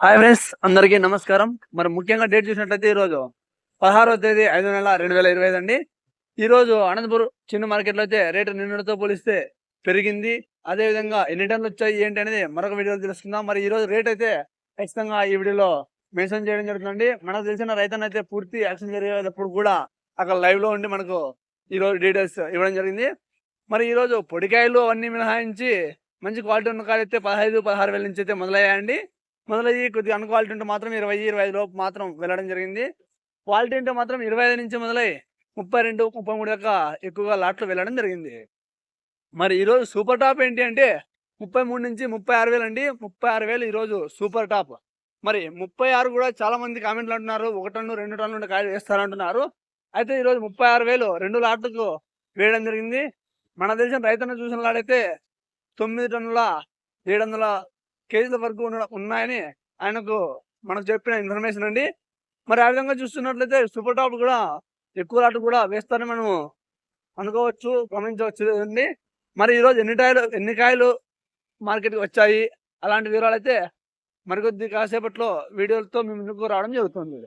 Hi friends అందరికీ నమస్కారం. మరి ముఖ్యంగా డేట్ చూసినట్లయితే ఈరోజు పదహారవ తేదీ ఐదు నెల రెండు వేల ఇరవై ఐదు అండి. ఈరోజు అనంతపురం చిన్న మార్కెట్లో అయితే రేటు నిన్నటితో పోలిస్తే పెరిగింది. అదేవిధంగా ఎన్ని టన్నులు వచ్చాయి ఏంటి అనేది మరొక వీడియోలో తెలుసుకుందాం. మరి ఈరోజు రేట్ అయితే ఖచ్చితంగా ఈ వీడియోలో మెన్షన్ చేయడం జరుగుతుంది మనకు తెలిసిన రైతన్న అయితే పూర్తి యాక్షన్ జరిగేటప్పుడు కూడా అక్కడ లైవ్లో లో ఉండి మనకు ఈరోజు డీటెయిల్స్ ఇవ్వడం జరిగింది. మరి ఈరోజు పొడికాయలు అవన్నీ మినహాయించి మంచి క్వాలిటీ ఉన్న కాయలు అయితే పదహైదు పదహారు వేల నుంచి అయితే మొదలయ్యాయండి. మొదలయ్యి కొద్దిగా అన్క్వాలిటీ ఉంటే మాత్రం ఇరవై ఇరవై ఐదు లోపు మాత్రం వెళ్ళడం జరిగింది. క్వాలిటీ ఉంటే మాత్రం ఇరవై ఐదు నుంచి మొదలై ముప్పై రెండు ముప్పై మూడు దాకా ఎక్కువగా లాట్లు వెళ్ళడం జరిగింది. మరి ఈరోజు సూపర్ టాప్ ఏంటి అంటే ముప్పై మూడు నుంచి ముప్పై ఆరు వేలు అండి. ముప్పై ఆరు వేలు ఈరోజు సూపర్ టాప్ మరి ముప్పై ఆరు కూడా చాలా మంది కామెంట్లు అంటున్నారు. ఒక టన్ను రెండు టన్నులు కాయలు వేస్తారంటున్నారు అయితే ఈరోజు ముప్పై ఆరు వేలు రెండు లాట్లకు వేయడం జరిగింది. మన దేశం రైతన్న చూసిన లాడైతే తొమ్మిది టన్నుల ఏడు వందల కేజీల వరకు ఉన్నాయని ఆయనకు మనకు చెప్పిన ఇన్ఫర్మేషన్ అండి. మరి ఆ విధంగా చూస్తున్నట్లయితే సూపర్ టాప్ కూడా ఎక్కువ రాటు కూడా వేస్తారని మనము అనుకోవచ్చు గమనించవచ్చు అండి. మరి ఈరోజు ఎన్ని టైలు ఎన్ని కాయలు మార్కెట్కి వచ్చాయి? అలాంటి వివరాలు అయితే మరికొద్ది కాసేపట్లో వీడియోలతో మీ ముందుకు రావడం జరుగుతుంది.